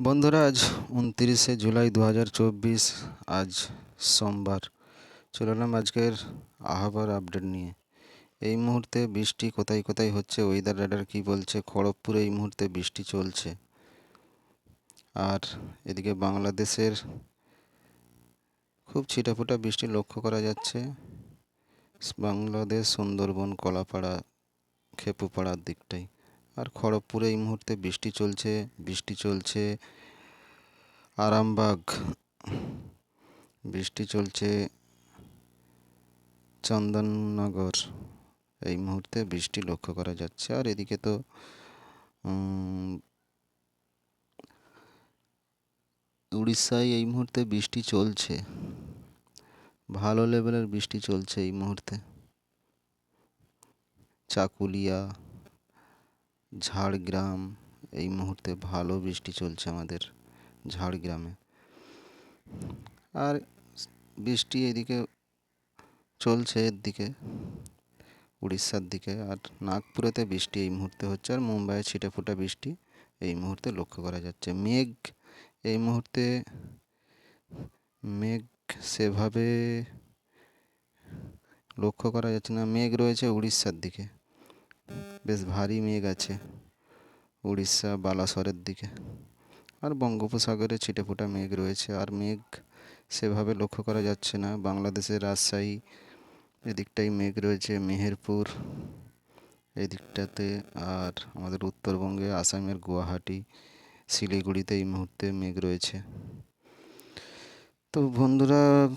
বন্ধুরা, আজ উনতিরিশে জুলাই দু হাজার চব্বিশ, আজ সোমবার। চলে এলাম আজকের আবহাওয়ার আপডেট নিয়ে। এই মুহূর্তে বৃষ্টি কোথায় কোথায় হচ্ছে ওয়েদার রাডার কি বলছে, খড়গপুরে এই মুহূর্তে বৃষ্টি চলছে। আর এদিকে বাংলাদেশের খুব ছিটাফোটা বৃষ্টি লক্ষ্য করা যাচ্ছে। বাংলাদেশ, সুন্দরবন, কলাপাড়া, খেপুপাড়ার দিকটাই। আর খড়গপুরে এই মুহূর্তে বৃষ্টি চলছে বৃষ্টি চলছে। আরামবাগ, বৃষ্টি চলছে। চন্দননগর, এই মুহূর্তে বৃষ্টি লক্ষ্য করা যাচ্ছে। আর এদিকে তো উড়িষ্যায় এই মুহূর্তে বৃষ্টি চলছে। ভালো লেভেলের বৃষ্টি চলছে এই মুহূর্তে। চাকুলিয়া ঝাড়গ্রাম, এই মুহূর্তে ভালো বৃষ্টি চলছে আমাদের ঝাড়গ্রামে। আর বৃষ্টি এদিকে চলছে এর দিকে, উড়িষ্যার দিকে। আর নাগপুরেতে বৃষ্টি এই মুহূর্তে হচ্ছে, আর মুম্বাইয়ে ছিটে ফোটা বৃষ্টি এই মুহূর্তে লক্ষ্য করা যাচ্ছে। মেঘ এই মুহূর্তে, মেঘ সেভাবে লক্ষ্য করা যাচ্ছে না। মেঘ রয়েছে উড়িষ্যার দিকে। বেশ ভারী মেঘ আছে উড়িষ্যা, বালাসরের দিকে। আর বঙ্গোপসাগরে ছিটেফোঁটা মেঘ রয়েছে। আর মেঘ সেভাবে লক্ষ্য করা যাচ্ছে না। বাংলাদেশের রাজশাহী, এদিকটাই মেঘ রয়েছে। মেহেরপুর, এদিকটাতে আর আমাদের উত্তরবঙ্গে, আসামের গুয়াহাটি, শিলিগুড়িতে এই মুহূর্তে মেঘ রয়েছে। তো বন্ধুরা,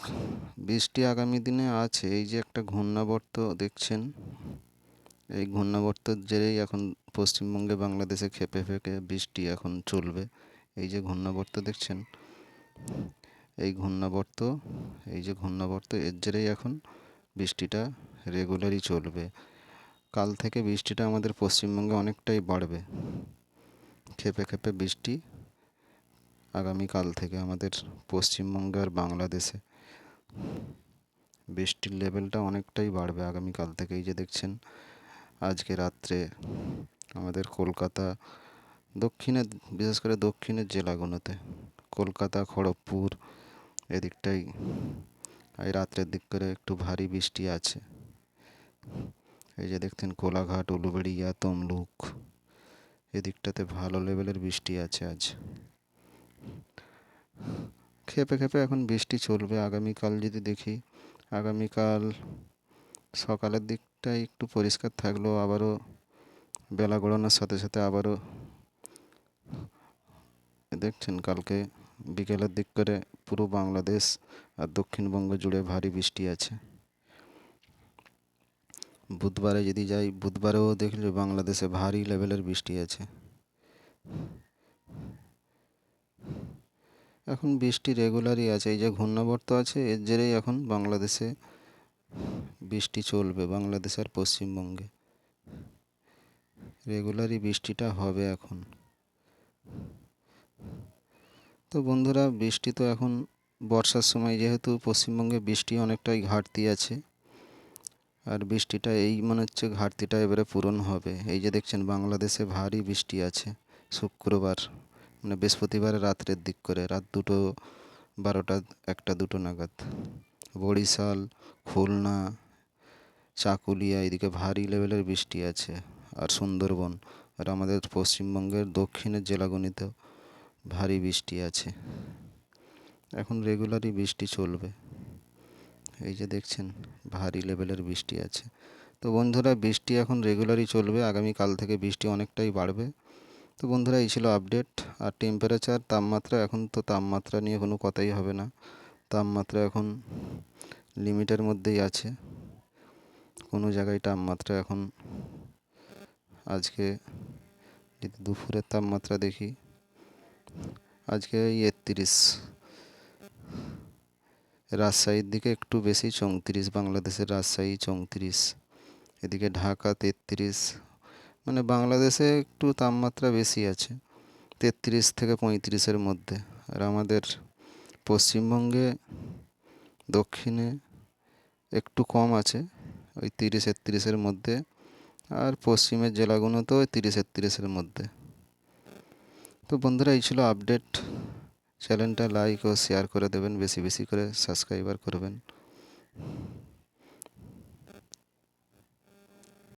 বৃষ্টি আগামী দিনে আছে। এই যে একটা ঘূর্ণাবর্ত দেখছেন এই ঘূর্ণাবর্তর জেরেই এখন পশ্চিমবঙ্গে বাংলাদেশে খেপে ফেঁকে বৃষ্টি এখন চলবে। এই যে ঘূর্ণাবর্ত দেখছেন, এই ঘূর্ণাবর্ত, এই যে ঘূর্ণাবর্ত, এর জেরেই এখন বৃষ্টিটা রেগুলারই চলবে। কাল থেকে বৃষ্টিটা আমাদের পশ্চিমবঙ্গে অনেকটাই বাড়বে। খেপে খেপে বৃষ্টি আগামীকাল থেকে আমাদের পশ্চিমবঙ্গে আর বাংলাদেশে। বৃষ্টির লেভেলটা অনেকটাই বাড়বে আগামীকাল থেকে। এই যে দেখছেন আজকে রাত্রে আমাদের কলকাতা দক্ষিণে, বিশেষ করে দক্ষিণের জেলাগুলোতে, কলকাতা, খড়গপুর এদিকটাই, এই রাত্রের দিক করে একটু ভারী বৃষ্টি আছে। এই যে দেখছেন কোলাঘাট, উলুবেড়িয়া, তমলুক, এদিকটাতে ভালো লেভেলের বৃষ্টি আছে আজ। খেপে খেপে এখন বৃষ্টি চলবে। আগামীকাল যদি দেখি, আগামীকাল সকালের দিকটাই একটু পরিষ্কার থাকলেও আবারও বেলা গড়ানোর সাথে সাথে আবারও দেখছেন কালকে বিকেলের দিক করে পুরো বাংলাদেশ আর দক্ষিণবঙ্গ জুড়ে ভারী বৃষ্টি আছে। বুধবারে যদি যাই, বুধবারেও দেখলে বাংলাদেশে ভারী লেভেলের বৃষ্টি আছে। এখন বৃষ্টি রেগুলারই আছে, এই যে ঘূর্ণাবর্ত আছে, এর জেরেই এখন বাংলাদেশে বৃষ্টি চলবে বাংলাদেশ আর পশ্চিমবঙ্গে। রেগুলারই বৃষ্টিটা হবে এখন। তো বন্ধুরা, বৃষ্টি তো এখন বর্ষার সময় যেহেতু পশ্চিমবঙ্গে বৃষ্টি অনেকটাই ঘাটতি আছে, আর বৃষ্টিটা এই মনে হচ্ছে ঘাটতিটা এবারে পূরণ হবে। এই যে দেখছেন, বাংলাদেশে ভারী বৃষ্টি আছে শুক্রবার মানে বৃহস্পতিবার রাত্রের দিক করে, রাত দুটো বারোটা, একটা দুটো নাগাদ। বরিশাল, খুলনা, চাকুলিয়া, এদিকে ভারী লেভেলের বৃষ্টি আছে, আর সুন্দরবন, আর আমাদের পশ্চিমবঙ্গের দক্ষিণের জেলাগুলিতেও ভারী বৃষ্টি আছে। এখন রেগুলারই বৃষ্টি চলবে। এই যে দেখছেন, ভারী লেভেলের বৃষ্টি আছে। তো বন্ধুরা, বৃষ্টি এখন রেগুলারই চলবে, আগামীকাল থেকে বৃষ্টি অনেকটাই বাড়বে। তো বন্ধুরা, এই ছিল আপডেট আর টেম্পারেচার তাপমাত্রা, এখন তো তাপমাত্রা নিয়ে কোনো কথাই হবে না। তাপমাত্রা এখন লিমিটের মধ্যেই আছে। কোনো জায়গায় তাপমাত্রা এখন আজকে যদি দুপুরের তাপমাত্রা দেখি, আজকে এই একত্রিশ। রাজশাহীর দিকে একটু বেশি, চৌত্রিশ। বাংলাদেশের রাজশাহী চৌত্রিশ। এদিকে ঢাকা তেত্রিশ। মানে বাংলাদেশে একটু তাপমাত্রা বেশি আছে, তেত্রিশ থেকে পঁয়ত্রিশের মধ্যে। আর আমাদের পশ্চিমবঙ্গে, দক্ষিণে একটু কম আছে, ওই তিরিশ একত্রিশের মধ্যে। আর পশ্চিমের জেলাগুলো তো ওই তিরিশ একত্রিশের মধ্যে। তো বন্ধুরা, এই ছিল আপডেট চ্যানেলটা লাইক ও শেয়ার করে দেবেন, বেশি বেশি করে সাবস্ক্রাইবার করবেন।